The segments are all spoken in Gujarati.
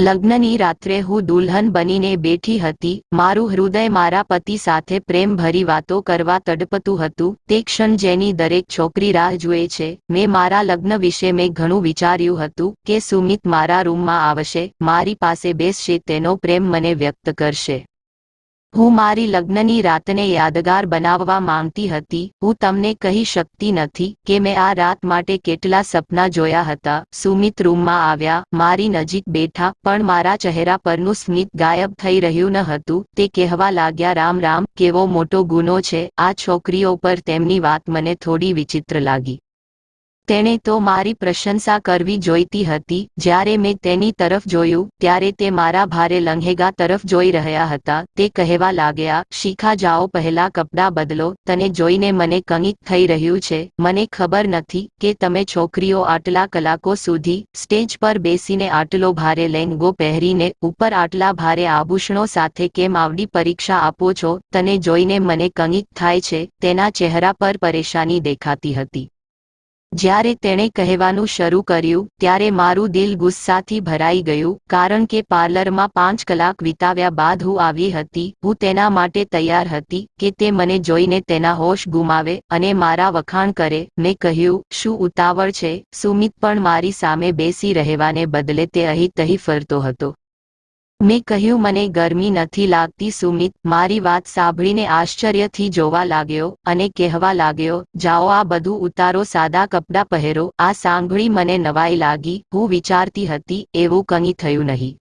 લગ્નની રાત્રે હું દુલ્હન બનીને બેઠી હતી. મારું હૃદય મારા પતિ સાથે પ્રેમભરી વાતો કરવા તડપતું હતું. તે ક્ષણ જેની દરેક છોકરી રાહ જુએ છે. મેં મારા લગ્ન વિશે મેં ઘણું વિચાર્યું હતું કે સુમિત મારા રૂમમાં આવશે. મારી પાસે બેસશે તેનો પ્રેમ મને વ્યક્ત કરશે. હું મારી લગ્નની રાતને યાદગાર બનાવવા માંગતી હતી. હું તમને કહી શકતી નથી કે મેં આ રાત માટે કેટલા સપના જોયા હતા. સુમિત રૂમમાં આવ્યા. મારી નજીક બેઠા, પણ મારા ચહેરા પરનું સ્મિત ગાયબ થઈ રહ્યું ન હતું. તે કહેવા લાગ્યા, રામ રામ, કેવો મોટો ગુનો છે. આ છોકરીઓ પર તેમની વાત મને થોડી વિચિત્ર લાગી. તેણે તો મારી પ્રશંસા કરવી જોઈતી હતી. જ્યારે મેં તેની તરફ જોયું, ત્યારે તે મારા ભારે લંઘેગા તરફ જોઈ રહ્યા હતા. તે કહેવા લાગ્યા, શીખા જાઓ, પહેલા કપડાં બદલો. તને જોઈને મને કંઈક થઈ રહ્યું છે. મને ખબર નથી કે તમે છોકરીઓ આટલા કલાકો સુધી સ્ટેજ પર બેસીને આટલો ભારે લેંગો પહેરીને ઉપર આટલા ભારે આભૂષણો સાથે કેમ આવડી પરીક્ષા આપો છો? તને જોઈને મને કંઈક થાય છે. તેના ચહેરા પર પરેશાની દેખાતી હતી. જ્યારે તેણે કહેવાનું શરૂ કર્યું, ત્યારે મારું દિલ ગુસ્સાથી ભરાઈ ગયું, કારણ કે પાર્લરમાં પાંચ કલાક વિતાવ્યા બાદ હું આવી હતી, હું તેના માટે તૈયાર હતી, કે તે મને જોઈને તેના હોશ ગુમાવે અને મારા વખાણ કરે. મેં કહ્યું, શું ઉતાવળ છે? સુમિત પણ મારી સામે બેસી રહેવાને બદલે તે અહીં તહીં ફરતો હતો. મેં કહ્યું, મને ગરમી નથી લાગતી, સુમિત. મારી વાત સાંભળીને આશ્ચર્યથી જોવા લાગ્યો અને કહેવા લાગ્યો, જાઓ, આ બધું ઉતારો, સાદા કપડાં પહેરો. આ સાંભળી મને નવાઈ લાગી. હું વિચારતી હતી, એવું કંઈ થયું નહીં.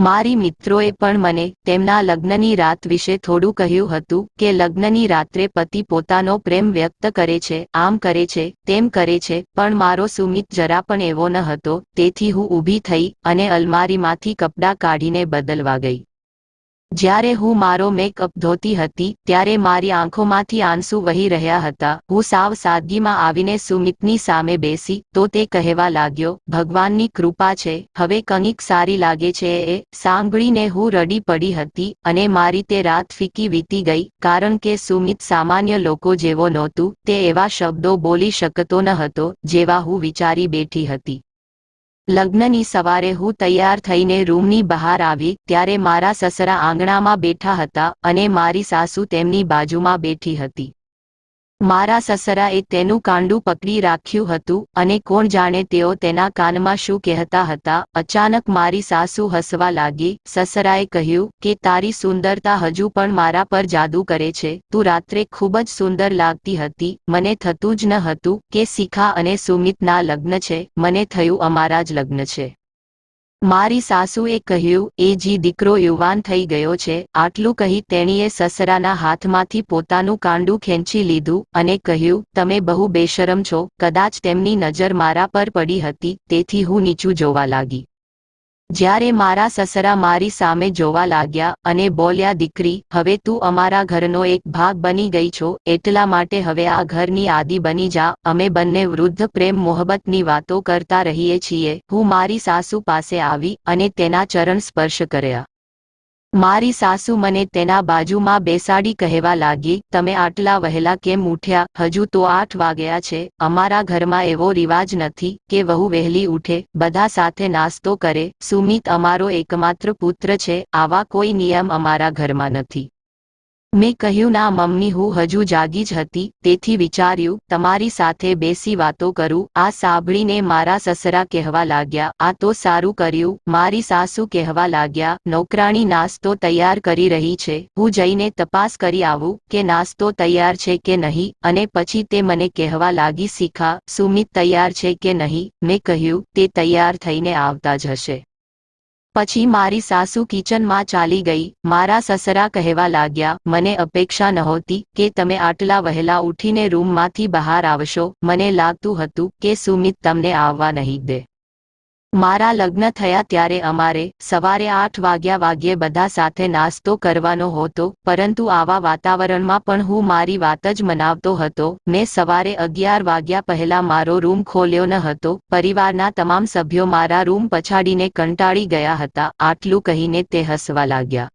મારી મિત્રોએ પણ મને તેમના લગ્નની રાત વિશે થોડું કહ્યું હતું કે લગ્નની રાત્રે પતિ પોતાનો પ્રેમ વ્યક્ત કરે છે, આમ કરે છે, તેમ કરે છે, પણ મારો સુમિત જરા પણ એવો ન હતો, તેથી હું ઊભી થઈ અને અલમારીમાંથી કપડાં કાઢીને બદલવા ગઈ. જ્યારે હું મારો મેકઅપ ધોતી હતી, ત્યારે મારી આંખોમાંથી આંસુ વહી રહ્યા હતા. હું સાવ સાદગીમાં આવીને સુમિતની સામે બેસી, તો તે કહેવા લાગ્યો, ભગવાનની કૃપા છે, હવે કંઈક સારી લાગે છે એ. સાંભળીને હું રડી પડી હતી અને મારી તે રાત ફીકી વીતી ગઈ, કારણ કે સુમિત સામાન્ય લોકો જેવો નહોતું, તે એવા શબ્દો બોલી શકતો ન હતો, જેવા હું વિચારી બેઠી હતી. લગ્નની સવારે હું તૈયાર થઈને રૂમની બહાર આવી, ત્યારે મારા સસરા આંગણામાં બેઠા હતા અને મારી સાસુ તેમની બાજુમાં બેઠી હતી. મારા સસરાએ તેનું કાંડું પકડી રાખ્યું હતું અને કોણ જાણે તેઓ તેના કાનમાં શું કહેતા હતા. અચાનક મારી સાસુ હસવા લાગી. સસરાએ કહ્યું કે, તારી સુંદરતા હજુ પણ મારા પર જાદુ કરે છે. તું રાત્રે ખૂબ જ સુંદર લાગતી હતી. મને થતું જ ન હતું કે શિખા અને સુમિતના લગ્ન છે. મને થયું અમારા જ લગ્ન છે. મારી સાસુએ કહ્યું, એ જી દીકરો યુવાન થઈ ગયો છે. આટલું કહી તેણીએ સસરાના હાથમાંથી પોતાનું કાંડું ખેંચી લીધું અને કહ્યું, તમે બહુ બેશરમ છો. કદાચ તેમની નજર મારા પર પડી હતી, તેથી હું નીચું જોવા લાગી. જ્યારે મારા સસરા મારી સામે જોવા લાગ્યા અને બોલ્યા, દીકરી, હવે તું અમારા ઘરનો એક ભાગ બની ગઈ છો, એટલા માટે હવે આ ઘરની આદિ બની જા. અમે બંને વૃદ્ધ પ્રેમ મોહબ્બતની વાતો કરતા રહીએ છીએ. હું મારી સાસુ પાસે આવી અને તેના ચરણ સ્પર્શ કર્યા. મારી સાસુ મને તેના બાજુમાં બેસાડી કહેવા લાગી, તમે આટલા વહેલા કેમ ઉઠ્યા? હજુ તો આઠ વાગ્યા છે, અમારા ઘરમાં એવો રિવાજ નથી કે વહુ વહેલી ઉઠે, બધા સાથે નાસ્તો કરે. સુમિત અમારો એકમાત્ર પુત્ર છે, આવા કોઈ નિયમ અમારા ઘરમાં નથી. મેં કહ્યું, ના, મમ્મી, હું હજુ જાગી જ હતી. તેથી વિચાર્યું, તમારી સાથે બેસી વાતો કરું. આ સાંભળીને મારા સસરા કહેવા લાગ્યા, આ તો સારું કર્યું, મારી સાસુ કહેવા લાગ્યા, નોકરાણી નાસ્તો તૈયાર કરી રહી છે, હું જઈને તપાસ કરી આવું કે નાસ્તો તૈયાર છે કે નહીં? અને પછી તે મને કહેવા લાગી, શીખા, સુમિત તૈયાર છે કે નહીં? મેં કહ્યું, તે તૈયાર થઈને આવતા જ હશે. પછી મારી સાસુ કિચનમાં ચાલી ગઈ. મારા સસરા કહેવા લાગ્યા, મને અપેક્ષા નહોતી કે તમે આટલા વહેલા ઉઠીને રૂમમાંથી બહાર આવશો. મને લાગતું હતું કે સુમિત તમને આવવા નહીં દે. મારા લગ્ન થયા ત્યારે અમારે સવારે આઠ વાગ્યા વાગ્યે બધા સાથે નાસ્તો કરવાનો હતો, પરંતુ આવા વાતાવરણમાં પણ હું મારી વાત જ મનાવતો હતો. મેં સવારે અગિયાર વાગ્યા પહેલા મારો રૂમ ખોલ્યો ન હતો. પરિવારના તમામ સભ્યો મારા રૂમ પછાડીને કંટાળી ગયા હતા. આટલું કહીને તે હસવા લાગ્યા.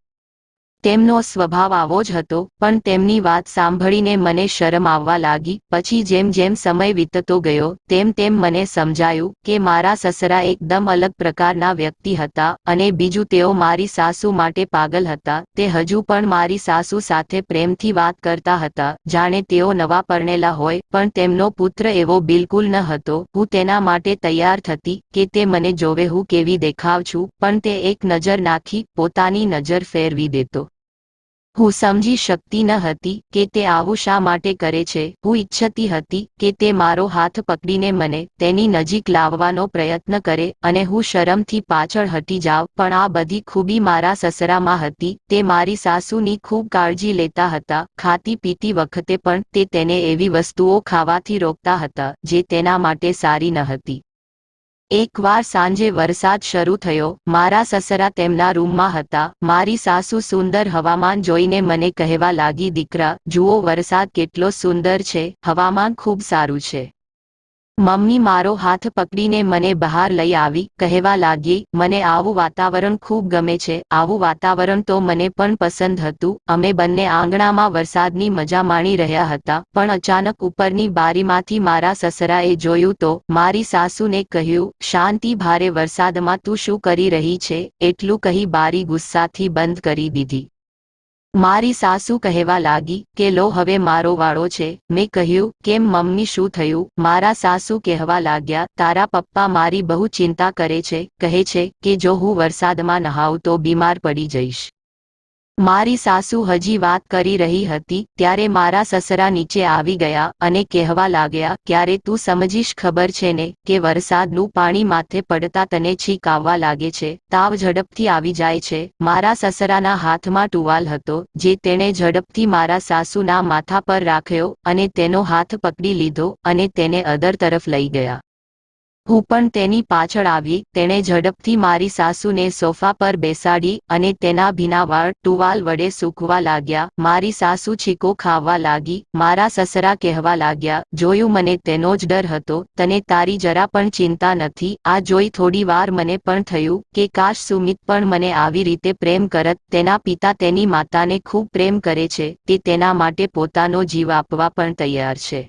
તેમનો સ્વભાવ આવો જ હતો, પણ તેમની વાત સાંભળીને મને શરમ આવવા લાગી, પછી જેમ જેમ સમય વીતતો ગયો, તેમ તેમ મને સમજાયું કે મારા સસરા એકદમ અલગ પ્રકારના વ્યક્તિ હતા અને બીજું તેઓ મારી સાસુ માટે પાગલ હતા, તે હજુ પણ મારી સાસુ સાથે પ્રેમથી વાત કરતા હતા, જાણે તેઓ નવા પરણેલા હોય, પણ તેમનો પુત્ર એવો બિલકુલ ન હતો, હું તેના માટે તૈયાર થતી કે તે મને જોવે હું કેવી દેખાવ છું, પણ તે એક નજર નાખી, પોતાની નજર ફેરવી દેતો. હું સમજી શકતી ન હતી કે તે આવું શા માટે કરે છે. હું ઈચ્છતી હતી કે તે મારો હાથ પકડીને મને તેની નજીક લાવવાનો પ્રયત્ન કરે અને હું શરમથી પાછળ હટી જાવ પણ આ બધી ખૂબી મારા સસરામાં હતી. તે મારી સાસુની ખૂબ કાળજી લેતા હતા. ખાતી પીતી વખતે પણ તે તેને એવી વસ્તુઓ ખાવાથી રોકતા હતા જે તેના માટે સારી ન હતી. એકવાર સાંજે વરસાદ શરૂ થયો, મારા સસરા તેમના રૂમમાં હતા. મારી સાસુ સુંદર હવામાન જોઈને મને કહેવા લાગી, દીકરા, જુઓ વરસાદ કેટલો સુંદર છે, હવામાન ખૂબ સારું છે. મમ્મી મારો હાથ પકડીને મને બહાર લઈ આવી, કહેવા લાગી, મને આવું વાતાવરણ ખૂબ ગમે છે, આવું વાતાવરણ તો મને પણ પસંદ હતું, અમે બંને આંગણામાં વરસાદની મજા માણી રહ્યા હતા, પણ અચાનક ઉપરની બારીમાંથી મારા સસરાએ જોયું તો, મારી સાસુને કહ્યું, શાંતિ ભારે વરસાદમાં તું શું કરી રહી છે? એટલું કહી બારી ગુસ્સાથી બંધ કરી દીધી. મારી સાસુ કહેવા લાગી કે, લો, હવે મારો વાળો છે. મેં કહ્યું, કેમ મમ્મી, શું થયું? મારા સાસુ કહેવા લાગ્યા, તારા પપ્પા મારી બહુ ચિંતા કરે છે, કહે છે કે જો હું વરસાદમાં નહાઉં તો બીમાર પડી જઈશ. મારી સાસુ હજી વાત કરી રહી હતી, ત્યારે મારા સસરા નીચે આવી ગયા અને કહેવા લાગ્યા, ક્યારે તું સમજીશ ખબર છે ને કે વરસાદનું પાણી માથે પડતા તને છીક આવવા લાગે છે? તાવ ઝડપથી આવી જાય છે. મારા સસરાના હાથમાં ટુવાલ હતો, જે તેણે ઝડપથી મારા સાસુના માથા પર રાખ્યો અને તેનો હાથ પકડી લીધો અને તેને અદર તરફ લઈ ગયા. હું પણ તેની પાછળ આવી, તેણે ઝડપથી મારી સાસુને સોફા પર બેસાડી અને તેના ભીના વાળ ટુવાલ વડે સૂકવા લાગ્યા. મારી સાસુ છીકો ખાવા લાગી, મારા સસરા કહેવા લાગ્યા, જોયું મને તેનો જ ડર હતો, તને તારી જરા પણ ચિંતા નથી. આ જોઈ થોડી વાર મને પણ થયું કે કાશ સુમિત પણ મને આવી રીતે પ્રેમ કરત, તેના પિતા તેની માતાને ખૂબ પ્રેમ કરે છે, તે તેના માટે પોતાનો જીવ આપવા પણ તૈયાર છે.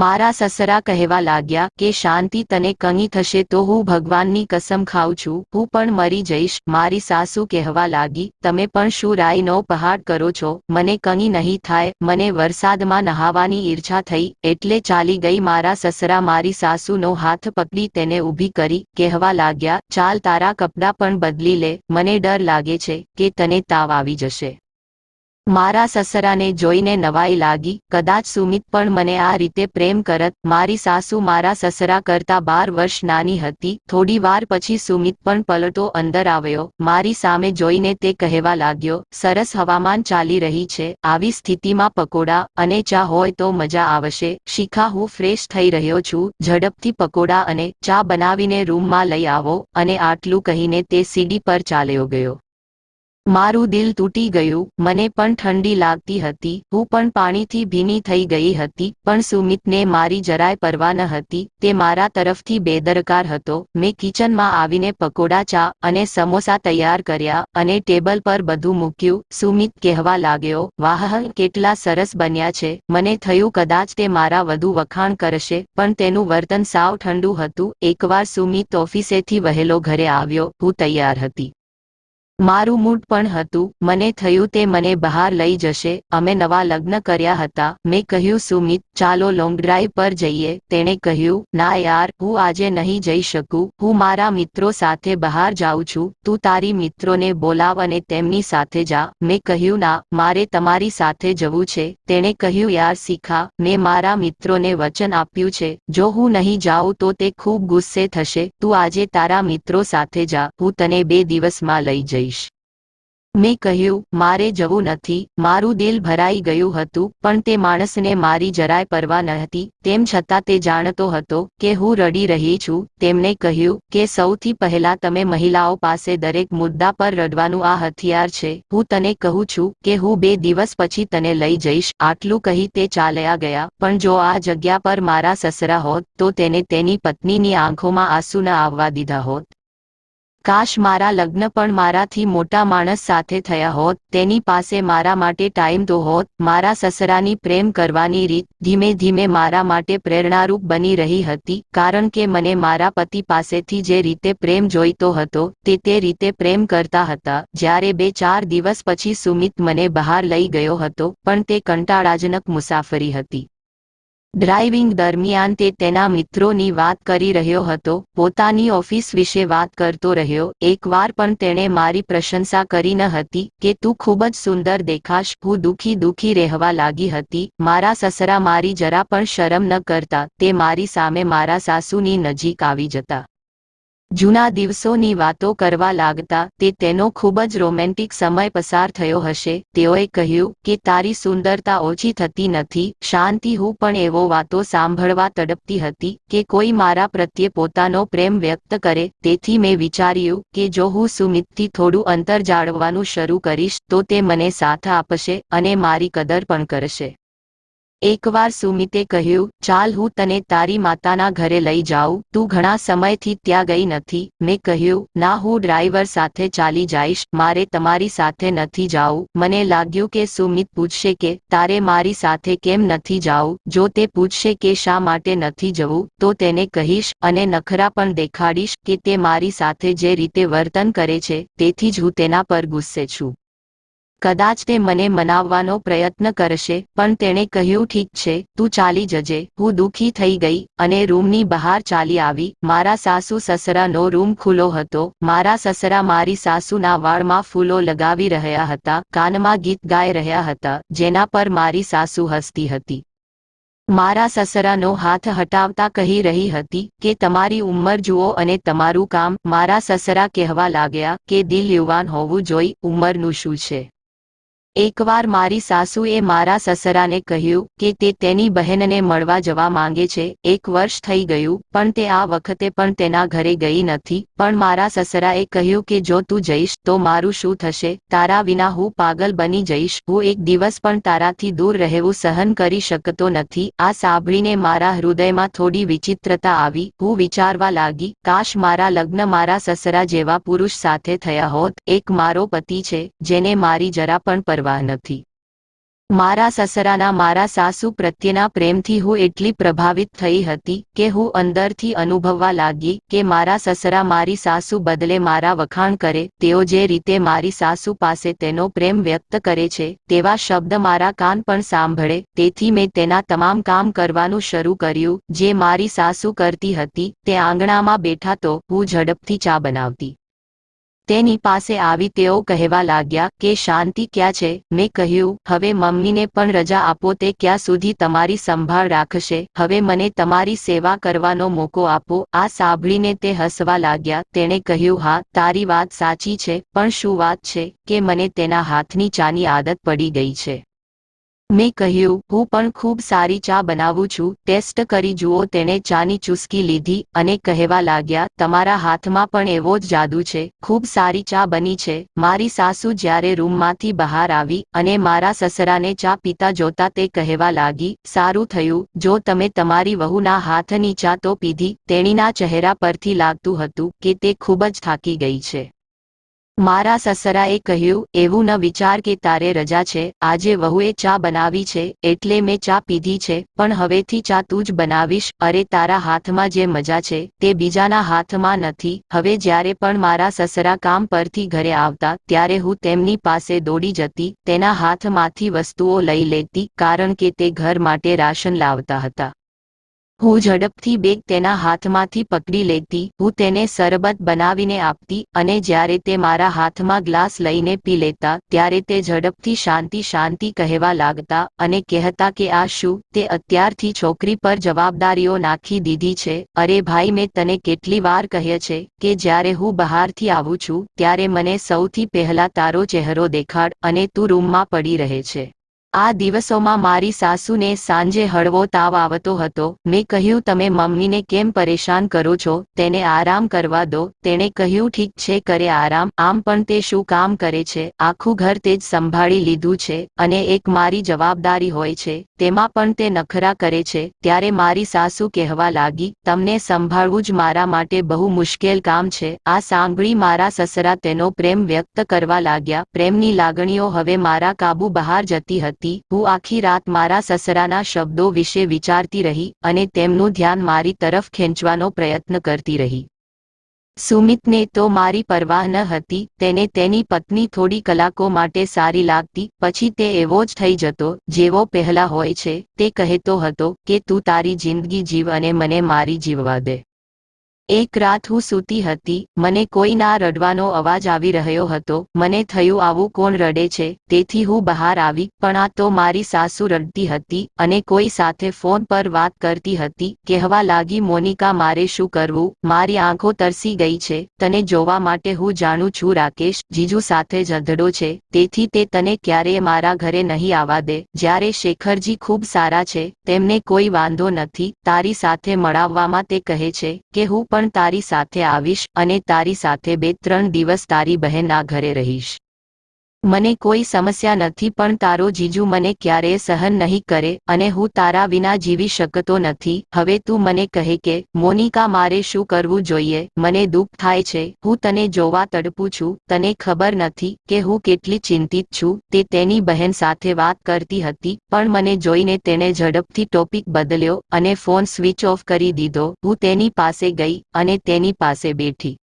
મારા સસરા કહેવા લાગ્યા કે, શાંતિ તને કંઈ થશે તો હું ભગવાનની કસમ ખાઉં છું. હું પણ મરી જઈશ. મારી સાસુ કહેવા લાગી, તમે પણ શું રાયનો પહાડ કરો છો? મને કંઈ નહીં થાય. મને વરસાદમાં નહાવાની ઈર્છા થઈ, એટલે ચાલી ગઈ મારા સસરા. મારી સાસુનો હાથ પકડી તેને ઊભી કરી, કહેવા લાગ્યા, ચાલ તારા કપડાં પણ બદલી લે. મને ડર લાગે છે કે તને તાવ આવી જશે. મારા સસરાને જોઈને નવાઈ લાગી. કદાચ સુમિત પણ મને આ રીતે પ્રેમ કરત. મારી સાસુ મારા સસરા કરતા બાર વર્ષ નાની હતી. થોડી વાર પછી સુમિત પણ પલટો અંદર આવ્યો. મારી સામે જોઈને તે કહેવા લાગ્યો, સરસ હવામાન ચાલી રહી છે. આવી સ્થિતિમાં પકોડા અને ચા હોય તો મજા આવશે. શિખા, હું ફ્રેશ થઈ રહ્યો છું. ઝડપથી પકોડા અને ચા બનાવીને રૂમમાં લઈ આવો. અને આટલું કહીને તે સીડી પર ચાલ્યો ગયો. મારું દિલ તૂટી ગયું, મને પણ ઠંડી લાગતી હતી, હું પણ પાણીથી ભીની થઈ ગઈ હતી, પણ સુમિતને મારી જરાય પરવા ન હતી, તે મારા તરફથી બેદરકાર હતો, મેં કિચનમાં આવીને પકોડા, ચા અને સમોસા તૈયાર કર્યા અને ટેબલ પર બધું મૂક્યું, સુમિત કહેવા લાગ્યો, વાહ કેટલા સરસ બન્યા છે, મને થયું કદાચ તે મારા વધુ વખાણ કરશે, પણ તેનું વર્તન સાવ ઠંડુ હતું. એકવાર સુમિત ઓફિસેથી વહેલો ઘરે આવ્યો, હું તૈયાર હતી. મારું મૂડ પણ હતું, મને થયું તે મને બહાર લઈ જશે, અમે નવા લગ્ન કર્યા હતા, મેં કહ્યું, સુમિત, ચાલો લોંગ ડ્રાઈવ પર જઈએ. તેણે કહ્યું, ના યાર, હું આજે નહીં જઈ શકું, હું મારા મિત્રો સાથે બહાર જાઉં છું, તું તારી મિત્રોને બોલાવ અને તેમની સાથે જા. મેં કહ્યું, ના, મારે તમારી સાથે જવું છે. તેણે કહ્યું, યાર, શીખા, મેં મારા મિત્રોને વચન આપ્યું છે, જો હું નહીં જાઉં તો તે ખૂબ ગુસ્સે થશે, તું આજે તારા મિત્રો સાથે જા, હું તને બે દિવસમાં લઈ જઈશ. મેં કહ્યું, મારે જવું નથી. મારું દિલ ભરાઈ ગયું હતું, પણ તે માણસને મારી જરાય પરવા ન હતી. તેમ છતાં તે જાણતો હતો કે હું રડી રહી છું. તેમણે કહ્યું કે સૌથી પહેલા તમે મહિલાઓ પાસે દરેક મુદ્દા પર રડવાનું આ હથિયાર છે. હું તને કહું છું કે હું બે દિવસ પછી તને લઈ જઈશ. આટલું કહી તે ચાલ્યા ગયા. પણ જો આ જગ્યા પર મારા સસરા હોત, તો તેને તેની પત્નીની આંખોમાં આંસુ ન આવવા દીધા હોત. કાશ મારા લગ્ન પણ મારાથી મોટા માણસ સાથે થયા હોત, તેની પાસે મારા માટે ટાઈમ તો હોત, મારા સસરાની પ્રેમ કરવાની રીત ધીમે ધીમે મારા માટે પ્રેરણારૂપ બની રહી હતી, કારણ કે મને મારા પતિ પાસેથી જે રીતે પ્રેમ જોઈતો હતો, તે તે રીતે પ્રેમ કરતા હતા. જ્યારે બે ચાર દિવસ પછી સુમિત મને બહાર લઈ ગયો હતો, પણ તે કંટાળાજનક મુસાફરી હતી. ડ્રાઇવિંગ દરમિયાન તે તેના મિત્રોની વાત કરી રહ્યો હતો, પોતાની ઓફિસ વિશે વાત કરતો રહ્યો, એકવાર પણ તેણે મારી પ્રશંસા કરી ન હતી કે તું ખૂબ જ સુંદર દેખાશ, હું દુખી દુખી રહેવા લાગી હતી, મારા સસરા મારી જરા પણ શરમ ન કરતા, તે મારી સામે મારા સાસુની નજીક આવી જતા. જૂના દિવસોની વાતો કરવા લાગતા તે તેનો ખૂબ જ રોમેન્ટિક સમય પસાર થયો હશે. તેઓએ કહ્યું કે તારી સુંદરતા ઓછી થતી નથી. શાંતિ હું પણ એવો વાતો સાંભળવા તડપતી હતી કે કોઈ મારા પ્રત્યે પોતાનો પ્રેમ વ્યક્ત કરે. તેથી મેં વિચાર્યું કે જો હું સુમિતથી થોડું અંતર જાળવવાનું શરૂ કરીશ તો તે મને સાથ આપશે અને મારી કદર પણ કરશે. એકવાર સુમિતે કહ્યું, ચાલ, હું તને તારી માતાના ઘરે લઈ જાઉં. તું ઘણા સમયથી ત્યાં ગઈ નથી. મેં કહ્યું, ના, હું ડ્રાઈવર સાથે ચાલી જઈશ. મારે તમારી સાથે નથી જાવું મને લાગ્યું કે સુમિત પૂછશે કે, તારે મારી સાથે કેમ નથી જાવું જો તે પૂછશે કે શા માટે નથી જવું, તો તેને કહીશ અને નખરા પણ દેખાડીશ કે તે મારી સાથે જે રીતે વર્તન કરે છે, તેથી જ હું તેના પર ગુસ્સે છું. કદાચ તે મને મનાવવાનો પ્રયત્ન કરશે, પણ તેણે કહ્યું, ઠીક છે, તું ચાલી જજે. હું દુઃખી થઈ ગઈ અને રૂમની બહાર ચાલી આવી. મારા સાસુ સસરાનો રૂમ ખુલ્લો હતો. મારા સસરા મારી સાસુના વાળમાં ફૂલો લગાવી રહ્યા હતા, કાનમાં ગીત ગાઈ રહ્યા હતા, જેના પર મારી સાસુ હસતી હતી. મારા સસરાનો હાથ હટાવતા કહી રહી હતી કે, તમારી ઉંમર જુઓ અને તમારું કામ. મારા સસરા કહેવા લાગ્યા કે, દિલ યુવાન હોવું જોઈ, ઉંમરનું શું છે? એકવાર મારી સાસુએ મારા સસરાને કહ્યું કે તે તેની બહેનને મળવા જવા માંગે છે, એક વર્ષ થઈ ગયું, પણ તે આ વખતે પણ તેના ઘરે ગઈ નથી, પણ મારા સસરાએ કહ્યું કે જો તું જઈશ તો મારું શું થશે, તારા વિના હું પાગલ બની જઈશ, હું એક દિવસ પણ તારાથી દૂર રહેવું સહન કરી શકતો નથી, આ સાંભળીને મારા હૃદયમાં થોડી વિચિત્રતા આવી, હું વિચારવા લાગી, કાશ મારા લગ્ન મારા સસરા જેવા પુરુષ સાથે થયા હોત, એક મારો પતિ છે, જેને મારી જરા પણ પરવા નથી. મારા સસરાના મારા સાસુ પ્રત્યેના પ્રેમથી હું એટલી પ્રભાવિત થઈ હતી કે હું અંદરથી અનુભવવા લાગી કે મારા સસરા મારી સાસુ બદલે મારા વખાણ કરે, તેઓ જે રીતે મારી સાસુ પાસે તેનો પ્રેમ વ્યક્ત કરે છે, તેવા શબ્દ મારા કાન પણ સાંભળે, તેથી મેં તેના તમામ કામ કરવાનું શરૂ કર્યું, જે મારી સાસુ કરતી હતી, તે આંગણામાં બેઠા તો હું ઝડપથી ચા બનાવતી. તેની પાસે આવી તેઓ કહેવા લાગ્યા, કે શાંતિ ક્યાં છે? મેં કહ્યું, હવે મમ્મીને પણ રજા આપો, તે ક્યાં સુધી તમારી સંભાળ રાખશે? હવે મને તમારી સેવા કરવાનો મોકો આપો. આ સાંભળીને તે હસવા લાગ્યા. તેણે કહ્યું, હા, તારી વાત સાચી છે, પણ શું વાત છે? કે મને તેના હાથની ચાની આદત પડી ગઈ છે. મેં કહ્યું, હું પણ ખૂબ સારી ચા બનાવું છું. ટેસ્ટ કરી જુઓ, તેણે ચાની ચુસ્કી લીધી અને કહેવા લાગ્યા, તમારા હાથમાં પણ એવો જ જાદુ છે. ખૂબ સારી ચા બની છે. મારી સાસુ જ્યારે રૂમમાંથી બહાર આવી અને મારા સસરાને ચા પીતા જોતા તે કહેવા લાગી, સારું થયું. જો તમે તમારી વહુના હાથની ચા તો પીધી. તેણીના ચહેરા પરથી લાગતું હતું કે તે ખૂબ જ થાકી ગઈ છે. મારા સસરાએ કહ્યું, એવું ન વિચાર કે તારે રજા છે, આજે વહુએ ચા બનાવી છે, એટલે મેં ચા પીધી છે, પણ હવેથી ચા તું જ બનાવીશ, અરે તારા હાથમાં જે મજા છે, તે બીજાના હાથમાં નથી, હવે જ્યારે પણ મારા સસરા કામ પરથી ઘરે આવતા, ત્યારે હું તેમની પાસે દોડી જતી, તેના હાથમાંથી વસ્તુઓ લઈ લેતી, કારણ કે તે ઘર માટે રાશન લાવતા હતા. હું ઝડપથી બેગ તેના હાથમાંથી પકડી લેતી, હું તેને સરબત બનાવીને આપતી અને જ્યારે તે મારા હાથમાં ગ્લાસ લઈને પી લેતા, ત્યારે તે ઝડપથી શાંતિ શાંતિ કહેવા લાગતા અને કહેતા કે આ શું, તે અત્યારથી છોકરી પર જવાબદારીઓ નાખી દીધી છે, અરે ભાઈ મેં તને કેટલી વાર કહે છે કે જ્યારે હું બહારથી આવું છું, ત્યારે મને સૌથી પહેલા તારો ચહેરો દેખાડ અને તું રૂમમાં પડી રહે છે. આ દિવસોમાં મારી સાસુને સાંજે હળવો તાવ આવતો હતો. મેં કહ્યું, તમે મમ્મીને કેમ પરેશાન કરો છો? તેને આરામ કરવા દો. તેણે કહ્યું, ઠીક છે, કરે આરામ. આમ પણ તે શું કામ કરે છે? આખું ઘર તે જ સંભાળી લીધું છે અને એક મારી જવાબદારી હોય છે. તેમાં પણ તે નખરા કરે છે. ત્યારે મારી સાસુ કહેવા લાગી, તમને સંભાળવું જ મારા માટે બહુ મુશ્કેલ કામ છે. આ સાંભળી મારા સસરા તેનો પ્રેમ વ્યક્ત કરવા લાગ્યા. પ્રેમની લાગણીઓ હવે મારા કાબુ બહાર જતી હતી. હું આખી રાત મારા સસરાના શબ્દો વિશે વિચારતી રહી અને તેમનું ધ્યાન મારી તરફ ખેંચવાનો પ્રયત્ન કરતી રહી. સુમિતને તો મારી પરવાહ ન હતી, તેને તેની પત્ની થોડી કલાકો માટે સારી લાગતી, પછી તે એવો જ થઈ જતો, જેવો પહેલા હોય છે, તે કહેતો હતો કે તું તારી જિંદગી જીવ અને મને મારી જીવવા દે. એક રાત હું સૂતી હતી, મને કોઈના રડવાનો અવાજ આવી રહ્યો હતો, મને થયું આવું કોણ રડે છે, તેથી હું બહાર આવી, પણ આ તો મારી સાસુ રડતી હતી, અને કોઈ સાથે ફોન પર વાત કરતી હતી, કહેવા લાગી, મોનિકા, મારે શું કરવું? મારી આંખો તરસી ગઈ છે, તને જોવા માટે હું જાણું છું, રાકેશ, જીજુ સાથે ઝઘડો છે, તેથી તે તને ક્યારેય મારા ઘરે નહીં આવવા દે, જ્યારે શેખરજી ખૂબ સારા છે, તેમને કોઈ વાંધો નથી, તારી સાથે મળાવવામાં તે કહે છે, કે હું પણ તારી સાથે આવીશ અને તારી સાથે બે ત્રણ દિવસ તારી બહેનના ઘરે રહીશ. મને કોઈ સમસ્યા નથી, પણ તારો જીજુ મને ક્યારેય સહન નહીં કરે અને હું તારા વિના જીવી શકતો નથી. હવે તું મને કહે કે, મોનિકા મારે શું કરવું જોઈએ? મને દુઃખ થાય છે. હું તને જોવા તડપું છું. તને ખબર નથી કે હું કેટલી ચિંતિત છું. તે તેની બહેન સાથે વાત કરતી હતી, પણ મને જોઈને તેણે ઝડપથી ટોપિક બદલ્યો અને ફોન સ્વિચ ઓફ કરી દીધો. હું તેની પાસે ગઈ અને તેની પાસે બેઠી.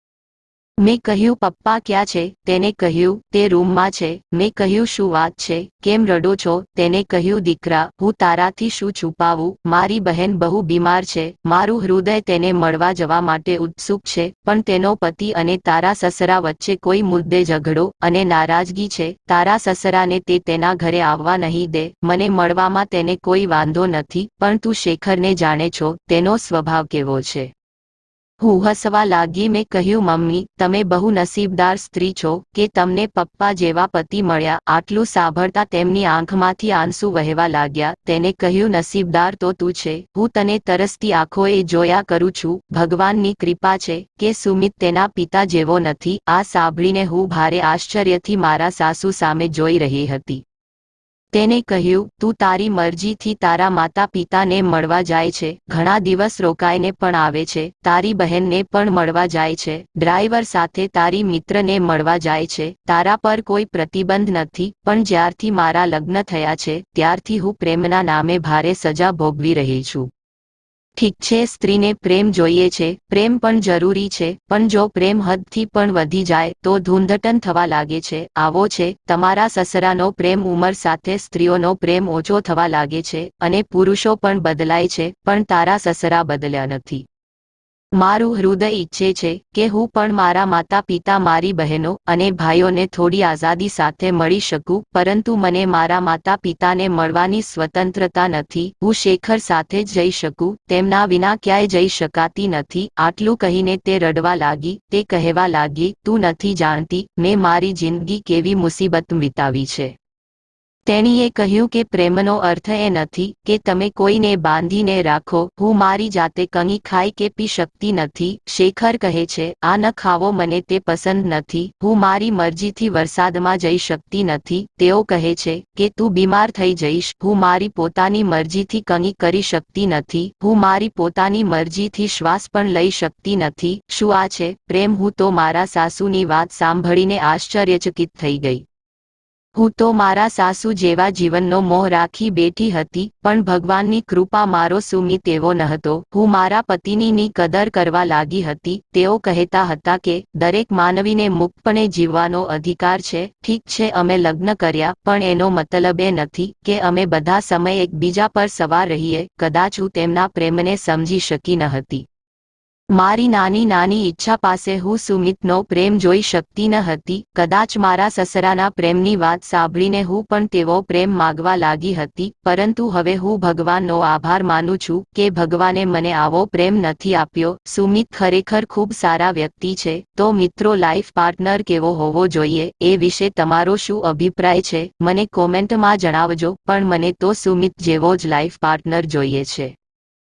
મેં કહ્યું, પપ્પા, ક્યાં છે? તેને કહ્યું, તે રૂમમાં છે. મેં કહ્યું, શું વાત છે? કેમ રડો છો? તેને કહ્યું, દીકરા, હું તારાથી શું છુપાવું? મારી બહેન બહુ બીમાર છે. મારું હૃદય તેને મળવા જવા માટે ઉત્સુક છે, પણ તેનો પતિ અને તારા સસરા વચ્ચે કોઈ મુદ્દે ઝઘડો અને નારાજગી છે. તારા સસરાને તે તેના ઘરે આવવા નહીં દે. મને મળવામાં તેને કોઈ વાંધો નથી, પણ તું શેખરને જાણે છો. તેનો સ્વભાવ કેવો છે? હું હસવા લાગી મેં કહ્યું, મમ્મી, તમે બહુ નસીબદાર સ્ત્રી છો કે તમને પપ્પા જેવા પતિ મળ્યા? આટલું સાંભળતા તેમની આંખમાંથી આંસુ વહેવા લાગ્યા. તેને કહ્યું, નસીબદાર તો તું છે. હું તને તરસતી આંખોએ જોયા કરું છું. ભગવાનની કૃપા છે કે સુમિત તેના પિતા જેવો નથી. આ સાંભળીને હું ભારે આશ્ચર્યથી મારા સાસુ સામે જોઈ રહી હતી. તેને કહ્યું, તું તારી મરજીથી તારા માતા પિતાને મળવા જાય છે. ઘણા દિવસ રોકાઈને પણ આવે છે. તારી બહેનને પણ મળવા જાય છે. ડ્રાઈવર સાથે તારી મિત્રને મળવા જાય છે. તારા પર કોઈ પ્રતિબંધ નથી, પણ જ્યારથી મારા લગ્ન થયા છે, ત્યારથી હું પ્રેમના નામે ભારે સજા ભોગવી રહી છું. ઠીક છે, સ્ત્રીને પ્રેમ જોઈએ છે. પ્રેમ પણ જરૂરી છે, પણ જો પ્રેમ હદથી પણ વધી જાય, તો ધૂંધટન થવા લાગે છે. આવો છે, તમારા સસરાનો પ્રેમ ઉંમર સાથે સ્ત્રીઓનો પ્રેમ ઓછો થવા લાગે છે અને પુરુષો પણ બદલાય છે, પણ તારા સસરા બદલ્યા નથી. મારું હૃદય ઈચ્છે છે કે હું પણ મારા માતા પિતા, મારી બહેનો અને ભાઈઓને થોડી આઝાદી સાથે મળી શકું, પરંતુ મને મારા માતા પિતાને મળવાની સ્વતંત્રતા નથી. હું શેખર સાથે જ જઈ શકું, તેમના વિના ક્યાંય જઈ શકાતી નથી. આટલું કહીને તે રડવા લાગી, તે કહેવા લાગી, તું નથી જાણતી, મેં મારી જિંદગી કેવી મુસીબત વિતાવી છે. તેણીએ કહ્યું કે પ્રેમનો અર્થ એ નથી કે તમે કોઈને બાંધીને રાખો, હું મારી જાતે કંઈ ખાઈ કે પી શકતી નથી, શેખર કહે છે, આ ન ખાવો, મને તે પસંદ નથી, હું મારી મરજીથી વરસાદમાં જઈ શકતી નથી. તેઓ કહે છે કે, તું બીમાર થઈ જઈશ, હું મારી પોતાની મરજીથી કંઈ કરી શકતી નથી, હું મારી પોતાની મરજીથી શ્વાસ પણ લઈ શકતી નથી. શું આ છે? પ્રેમ, હું તો મારા સાસુની વાત સાંભળીને આશ્ચર્યચકિત થઈ ગઈ. હું તો મારા સાસુ જેવા જીવનનો મોહ રાખી બેઠી હતી, પણ ભગવાનની કૃપા મારો સુમી તેવો ન હતો. હું મારા પતિનીની કદર કરવા લાગી હતી. તેઓ કહેતા હતા કે, દરેક માનવીને મુક્તપણે જીવવાનો અધિકાર છે. ઠીક છે, અમે લગ્ન કર્યા, પણ એનો મતલબ એ નથી કે અમે બધા સમય એકબીજા પર સવાર રહીએ. કદાચ હું તેમના પ્રેમને સમજી શકી ન હતી. મારી નાની નાની ઈચ્છા પાસે હું સુમિતનો પ્રેમ જોઈ શકતી ન હતી. કદાચ મારા સસરાના પ્રેમની વાત સાંભળીને હું પણ તેવો પ્રેમ માગવા લાગી હતી. પરંતુ હવે હું ભગવાનનો આભાર માનું છું કે ભગવાને મને આવો પ્રેમ નથી આપ્યો. સુમિત ખરેખર ખૂબ સારા વ્યક્તિ છે, તો મિત્રો લાઈફ પાર્ટનર કેવો હોવો જોઈએ એ વિશે તમારો શું અભિપ્રાય છે? મને કોમેન્ટમાં જણાવજો, પણ મને તો સુમિત જેવો જ લાઈફ પાર્ટનર જોઈએ છે.